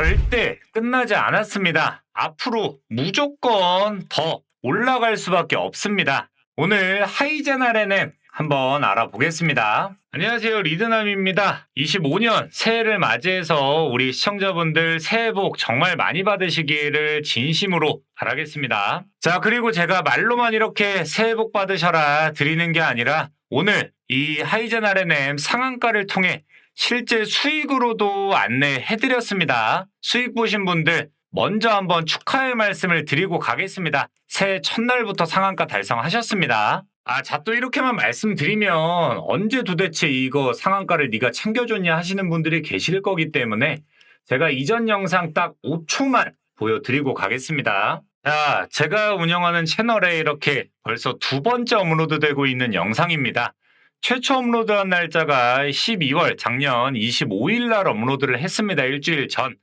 절대 끝나지 않았습니다. 앞으로 무조건 더 올라갈 수밖에 없습니다. 오늘 하이젠 RNM 한번 알아보겠습니다. 안녕하세요. 리드남입니다. 25년 새해를 맞이해서 우리 시청자분들 새해 복 정말 많이 받으시기를 진심으로 바라겠습니다. 자, 그리고 제가 말로만 이렇게 새해 복 받으셔라 드리는 게 아니라 오늘 이 하이젠 RNM 상한가를 통해 실제 수익으로도 안내해드렸습니다. 수익 보신 분들 먼저 한번 축하의 말씀을 드리고 가겠습니다. 새해 첫날부터 상한가 달성하셨습니다. 아, 자, 또 이렇게만 말씀드리면 언제 도대체 이거 상한가를 네가 챙겨줬냐 하시는 분들이 계실 거기 때문에 제가 이전 영상 딱 5초만 보여드리고 가겠습니다. 자, 제가 운영하는 채널에 이렇게 벌써 두 번째 업로드 되고 있는 영상입니다. 최초 업로드한 날짜가 12월 작년 25일 날 업로드를 했습니다. 일주일 전.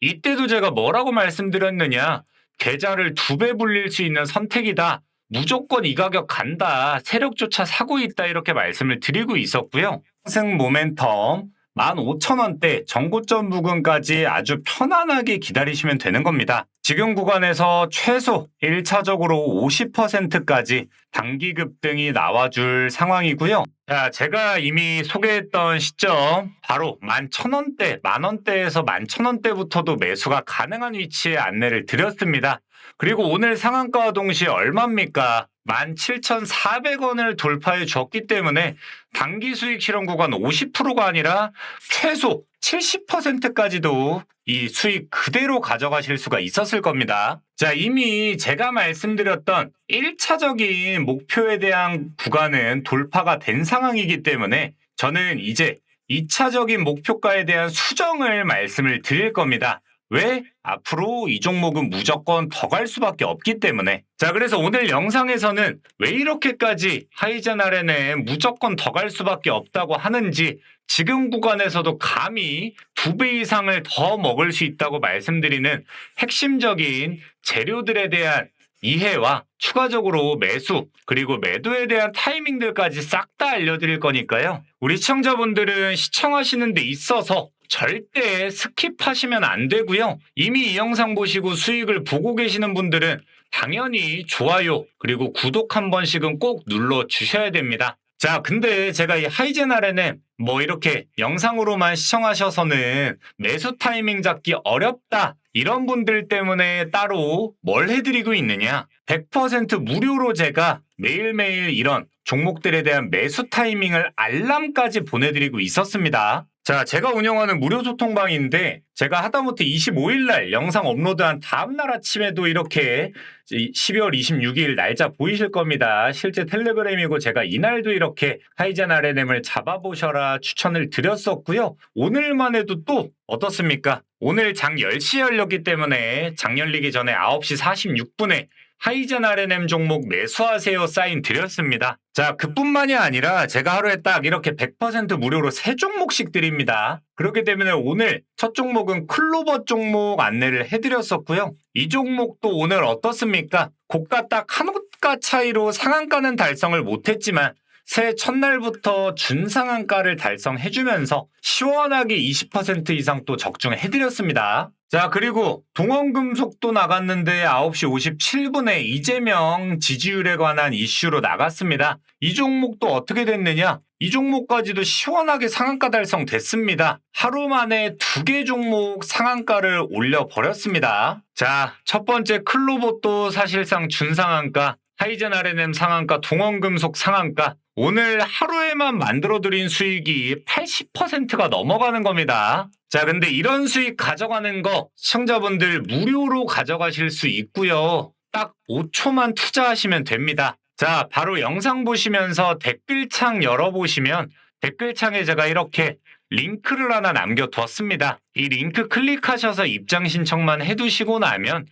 이때도 제가 뭐라고 말씀드렸느냐. 계좌를 두 배 불릴 수 있는 선택이다. 무조건 이 가격 간다. 세력조차 사고 있다. 이렇게 말씀을 드리고 있었고요. 상승 모멘텀 15,000원대 정고점 부근까지 아주 편안하게 기다리시면 되는 겁니다. 지금 구간에서 최소 1차적으로 50%까지 단기 급등이 나와줄 상황이고요. 자, 제가 이미 소개했던 시점 바로 11,000원대, 만원대에서 11,000원대부터도 매수가 가능한 위치에 안내를 드렸습니다. 그리고 오늘 상한가와 동시에 얼마입니까? 17,400원을 돌파해 줬기 때문에 단기 수익 실현 구간 50%가 아니라 최소 70%까지도 이 수익 그대로 가져가실 수가 있었을 겁니다. 자, 이미 제가 말씀드렸던 1차적인 목표에 대한 구간은 돌파가 된 상황이기 때문에 저는 이제 2차적인 목표가에 대한 수정을 말씀을 드릴 겁니다. 왜? 앞으로 이 종목은 무조건 더 갈 수밖에 없기 때문에. 자, 그래서 오늘 영상에서는 왜 이렇게까지 하이젠 아렌에 무조건 더 갈 수밖에 없다고 하는지 지금 구간에서도 감히 두 배 이상을 더 먹을 수 있다고 말씀드리는 핵심적인 재료들에 대한 이해와 추가적으로 매수 그리고 매도에 대한 타이밍들까지 싹 다 알려드릴 거니까요. 우리 시청자분들은 시청하시는 데 있어서 절대 스킵하시면 안 되고요. 이미 이 영상 보시고 수익을 보고 계시는 분들은 당연히 좋아요 그리고 구독 한 번씩은 꼭 눌러 주셔야 됩니다. 자, 근데 제가 이 아렌은 뭐 이렇게 영상으로만 시청하셔서는 매수 타이밍 잡기 어렵다. 이런 분들 때문에 따로 뭘 해드리고 있느냐? 100% 무료로 제가 매일매일 이런 종목들에 대한 매수 타이밍을 알람까지 보내드리고 있었습니다. 자, 제가 운영하는 무료 소통방인데 제가 하다못해 25일 날 영상 업로드한 다음날 아침에도 이렇게 12월 26일 날짜 보이실 겁니다. 실제 텔레그램이고 제가 이날도 이렇게 하이젠 RNM을 잡아보셔라 추천을 드렸었고요. 오늘만 해도 또 어떻습니까? 오늘 장 10시에 열렸기 때문에 장 열리기 전에 9시 46분에 하이젠 RNM 종목 매수하세요 사인 드렸습니다. 자, 그뿐만이 아니라 제가 하루에 딱 이렇게 100% 무료로 세 종목씩 드립니다. 그렇기 때문에 오늘 첫 종목은 클로버 종목 안내를 해드렸었고요. 이 종목도 오늘 어떻습니까? 고가 딱 한 호가 차이로 상한가는 달성을 못했지만 새해 첫날부터 준상한가를 달성해주면서 시원하게 20% 이상 또 적중해드렸습니다. 자, 그리고 동원금 속도 나갔는데 9시 57분에 이재명 지지율에 관한 이슈로 나갔습니다. 이 종목도 어떻게 됐느냐? 이 종목까지도 시원하게 상한가 달성 됐습니다. 하루 만에 두 개 종목 상한가를 올려버렸습니다. 자, 첫 번째 클로봇도 사실상 준상한가, 하이젠 RNM 상한가, 동원금속 상한가, 오늘 하루에만 만들어드린 수익이 80%가 넘어가는 겁니다. 자, 근데 이런 수익 가져가는 거 시청자분들 무료로 가져가실 수 있고요. 딱 5초만 투자하시면 됩니다. 자, 바로 영상 보시면서 댓글창 열어보시면 댓글창에 제가 이렇게 링크를 하나 남겨두었습니다. 이 링크 클릭하셔서 입장 신청만 해두시고 나면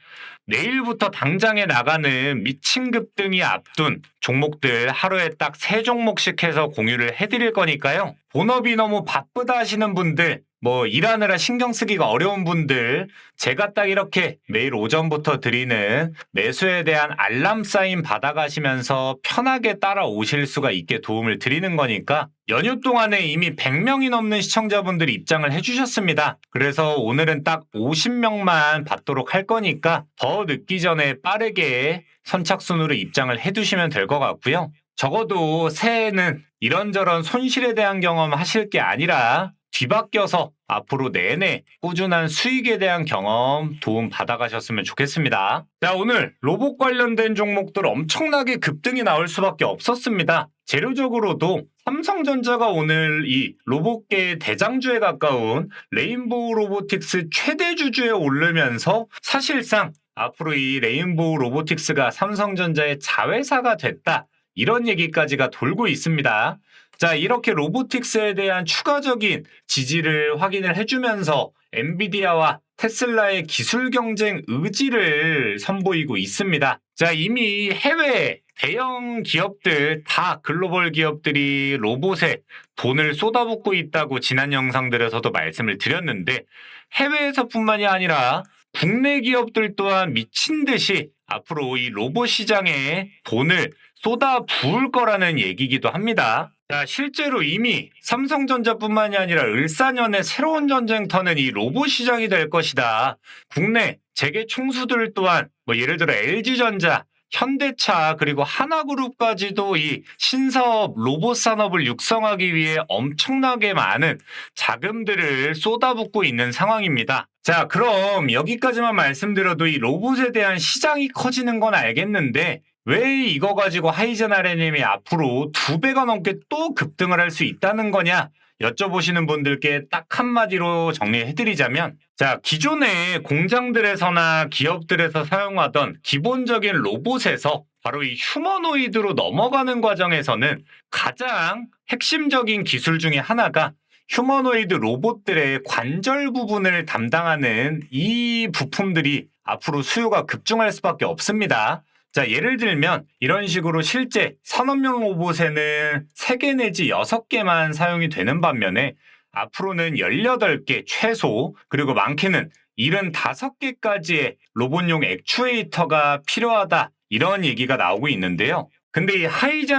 내일부터 당장에 나가는 미친 급 등이 앞둔 종목들 하루에 딱세 종목씩 해서 공유를 해드릴 거니까요. 본업이 너무 바쁘다 하시는 분들 뭐 일하느라 신경 쓰기가 어려운 분들 제가 딱 이렇게 매일 오전부터 드리는 매수에 대한 알람 사인 받아가시면서 편하게 따라오실 수가 있게 도움을 드리는 거니까 연휴 동안에 이미 100명이 넘는 시청자분들이 입장을 해주셨습니다. 그래서 오늘은 딱 50명만 받도록 할 거니까 더 늦기 전에 빠르게 선착순으로 입장을 해두시면 될 것 같고요. 적어도 새해에는 이런저런 손실에 대한 경험 하실 게 아니라 뒤바뀌어서 앞으로 내내 꾸준한 수익에 대한 경험 도움 받아가셨으면 좋겠습니다. 자, 오늘 로봇 관련된 종목들 엄청나게 급등이 나올 수밖에 없었습니다. 재료적으로도 삼성전자가 오늘 이 로봇계의 대장주에 가까운 레인보우 로보틱스 최대 주주에 오르면서 사실상 앞으로 이 레인보우 로보틱스가 삼성전자의 자회사가 됐다. 이런 얘기까지가 돌고 있습니다. 자, 이렇게 로보틱스에 대한 추가적인 지지를 확인을 해주면서 엔비디아와 테슬라의 기술 경쟁 의지를 선보이고 있습니다. 자, 이미 해외 대형 기업들 다 글로벌 기업들이 로봇에 돈을 쏟아붓고 있다고 지난 영상들에서도 말씀을 드렸는데 해외에서뿐만이 아니라 국내 기업들 또한 미친 듯이 앞으로 이 로봇 시장에 돈을 쏟아 부을 거라는 얘기기도 합니다. 자, 실제로 이미 삼성전자뿐만이 아니라 을사년의 새로운 전쟁터는 이 로봇 시장이 될 것이다. 국내 재계 총수들 또한 뭐 예를 들어 LG전자, 현대차 그리고 하나그룹까지도 이 신사업 로봇 산업을 육성하기 위해 엄청나게 많은 자금들을 쏟아붓고 있는 상황입니다. 자, 그럼 여기까지만 말씀드려도 이 로봇에 대한 시장이 커지는 건 알겠는데 왜 이거 가지고 하이젠 아레님이 앞으로 두 배가 넘게 또 급등을 할 수 있다는 거냐? 여쭤보시는 분들께 딱 한마디로 정리해드리자면, 자, 기존의 공장들에서나 기업들에서 사용하던 기본적인 로봇에서 바로 이 휴머노이드로 넘어가는 과정에서는 가장 핵심적인 기술 중에 하나가 휴머노이드 로봇들의 관절 부분을 담당하는 이 부품들이 앞으로 수요가 급증할 수밖에 없습니다. 자, 예를 들면 이런 식으로 실제 산업용 로봇에는 3개 내지 6개만 사용이 되는 반면에 앞으로는 18개 최소 그리고 많게는 75개까지의 로봇용 액추에이터가 필요하다 이런 얘기가 나오고 있는데요. 근데 이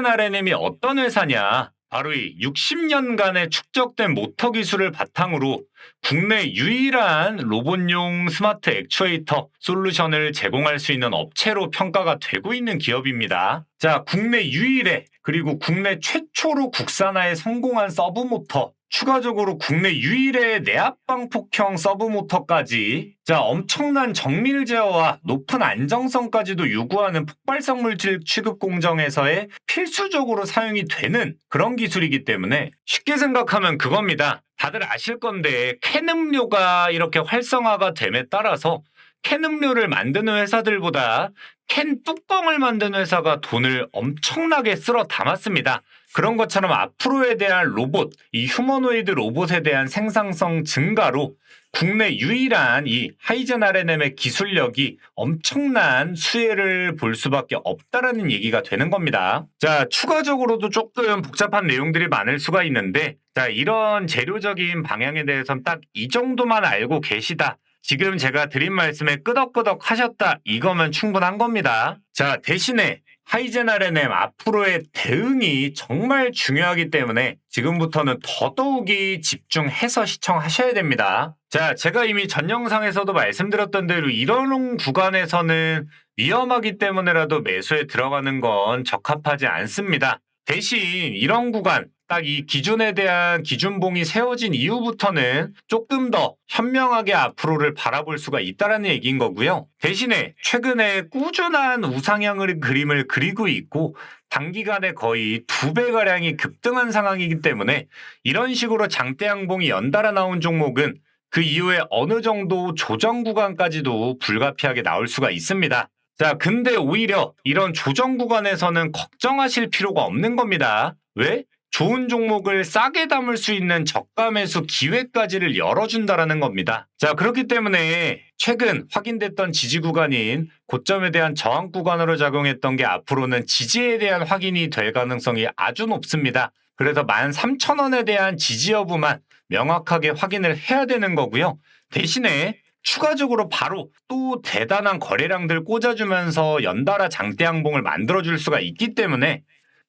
RNM이 어떤 회사냐? 바로 이 60년간의 축적된 모터 기술을 바탕으로 국내 유일한 로봇용 스마트 액추에이터 솔루션을 제공할 수 있는 업체로 평가가 되고 있는 기업입니다. 자, 국내 유일의 그리고 국내 최초로 국산화에 성공한 서브모터 추가적으로 국내 유일의 내압방 폭형 서브 모터까지 자 엄청난 정밀 제어와 높은 안정성까지도 요구하는 폭발성 물질 취급 공정에서의 필수적으로 사용이 되는 그런 기술이기 때문에 쉽게 생각하면 그겁니다. 다들 아실 건데 캔 음료가 이렇게 활성화가 됨에 따라서 캔 음료를 만드는 회사들보다 캔 뚜껑을 만드는 회사가 돈을 엄청나게 쓸어 담았습니다. 그런 것처럼 앞으로에 대한 로봇, 이 휴머노이드 로봇에 대한 생산성 증가로 국내 유일한 이 하이젠 RNM의 기술력이 엄청난 수혜를 볼 수밖에 없다라는 얘기가 되는 겁니다. 자, 추가적으로도 조금 복잡한 내용들이 많을 수가 있는데, 자, 이런 재료적인 방향에 대해서는 딱 이 정도만 알고 계시다. 지금 제가 드린 말씀에 끄덕끄덕 하셨다. 이거면 충분한 겁니다. 자, 대신에 하이젠 RNM 앞으로의 대응이 정말 중요하기 때문에 지금부터는 더더욱이 집중해서 시청하셔야 됩니다. 자, 제가 이미 전 영상에서도 말씀드렸던 대로 이런 구간에서는 위험하기 때문에라도 매수에 들어가는 건 적합하지 않습니다. 대신 이런 구간, 딱 이 기준에 대한 기준봉이 세워진 이후부터는 조금 더 현명하게 앞으로를 바라볼 수가 있다라는 얘기인 거고요. 대신에 최근에 꾸준한 우상향을 그림을 그리고 있고 단기간에 거의 두 배가량이 급등한 상황이기 때문에 이런 식으로 장대 양봉이 연달아 나온 종목은 그 이후에 어느 정도 조정 구간까지도 불가피하게 나올 수가 있습니다. 자, 근데 오히려 이런 조정 구간에서는 걱정하실 필요가 없는 겁니다. 왜? 좋은 종목을 싸게 담을 수 있는 저가 매수 기회까지를 열어준다라는 겁니다. 자, 그렇기 때문에 최근 확인됐던 지지 구간인 고점에 대한 저항 구간으로 작용했던 게 앞으로는 지지에 대한 확인이 될 가능성이 아주 높습니다. 그래서 13,000원에 대한 지지 여부만 명확하게 확인을 해야 되는 거고요. 대신에 추가적으로 바로 또 대단한 거래량들 꽂아주면서 연달아 장대 항봉을 만들어줄 수가 있기 때문에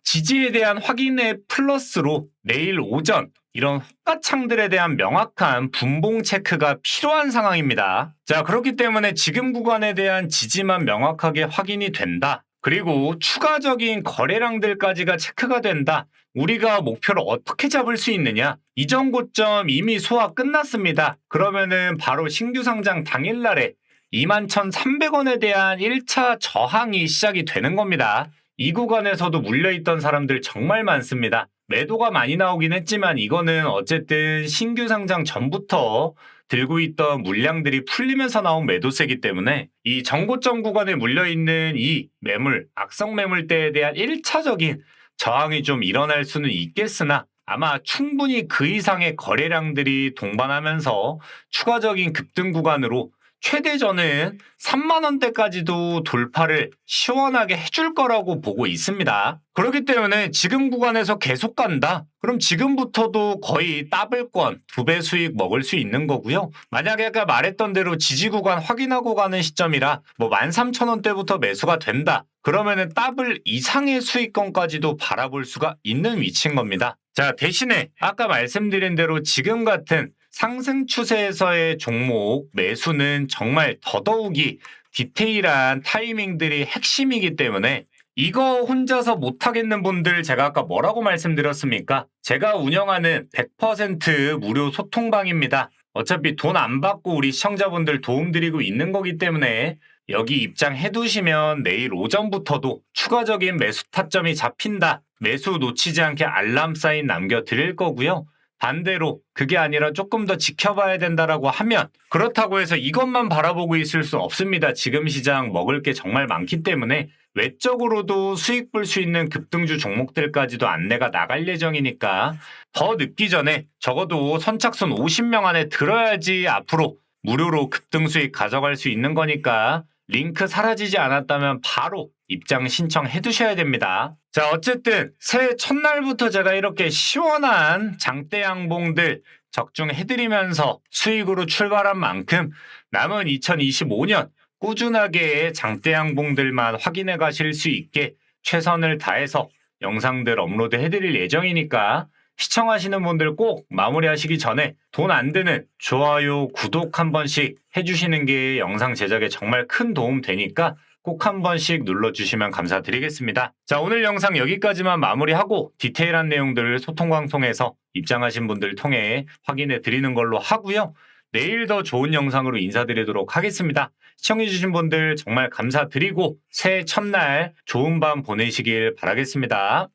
지지에 대한 확인의 플러스로 내일 오전 이런 호가창들에 대한 명확한 분봉 체크가 필요한 상황입니다. 자, 그렇기 때문에 지금 구간에 대한 지지만 명확하게 확인이 된다. 그리고 추가적인 거래량들까지가 체크가 된다. 우리가 목표를 어떻게 잡을 수 있느냐? 이전 고점 이미 소화 끝났습니다. 그러면은 바로 신규 상장 당일날에 21,300원에 대한 1차 저항이 시작이 되는 겁니다. 이 구간에서도 물려있던 사람들 정말 많습니다. 매도가 많이 나오긴 했지만 이거는 어쨌든 신규 상장 전부터 들고 있던 물량들이 풀리면서 나온 매도세기 때문에 이 정고점 구간에 물려있는 이 매물, 악성 매물대에 대한 1차적인 저항이 좀 일어날 수는 있겠으나 아마 충분히 그 이상의 거래량들이 동반하면서 추가적인 급등 구간으로 최대 저는 3만 원대까지도 돌파를 시원하게 해줄 거라고 보고 있습니다. 그렇기 때문에 지금 구간에서 계속 간다? 그럼 지금부터도 거의 더블권 두 배 수익 먹을 수 있는 거고요. 만약에 아까 말했던 대로 지지 구간 확인하고 가는 시점이라 뭐 13,000원대부터 매수가 된다. 그러면은 더블 이상의 수익권까지도 바라볼 수가 있는 위치인 겁니다. 자, 대신에 아까 말씀드린 대로 지금 같은 상승 추세에서의 종목 매수는 정말 더더욱이 디테일한 타이밍들이 핵심이기 때문에 이거 혼자서 못하겠는 분들 제가 아까 뭐라고 말씀드렸습니까? 제가 운영하는 100% 무료 소통방입니다. 어차피 돈 안 받고 우리 시청자분들 도움드리고 있는 거기 때문에 여기 입장해 두시면 내일 오전부터도 추가적인 매수 타점이 잡힌다. 매수 놓치지 않게 알람 사인 남겨드릴 거고요. 반대로 그게 아니라 조금 더 지켜봐야 된다라고 하면 그렇다고 해서 이것만 바라보고 있을 수 없습니다. 지금 시장 먹을 게 정말 많기 때문에 외적으로도 수익 볼 수 있는 급등주 종목들까지도 안내가 나갈 예정이니까 더 늦기 전에 적어도 선착순 50명 안에 들어야지 앞으로 무료로 급등 수익 가져갈 수 있는 거니까 링크 사라지지 않았다면 바로 입장 신청해 두셔야 됩니다. 자, 어쨌든 새해 첫날부터 제가 이렇게 시원한 장대 양봉들 적중해 드리면서 수익으로 출발한 만큼 남은 2025년 꾸준하게 장대 양봉들만 확인해 가실 수 있게 최선을 다해서 영상들 업로드 해드릴 예정이니까 시청하시는 분들 꼭 마무리하시기 전에 돈 안 드는 좋아요, 구독 한 번씩 해주시는 게 영상 제작에 정말 큰 도움 되니까 꼭 한 번씩 눌러주시면 감사드리겠습니다. 자, 오늘 영상 여기까지만 마무리하고 디테일한 내용들을 소통방송에서 입장하신 분들 통해 확인해 드리는 걸로 하고요. 내일 더 좋은 영상으로 인사드리도록 하겠습니다. 시청해주신 분들 정말 감사드리고 새해 첫날 좋은 밤 보내시길 바라겠습니다.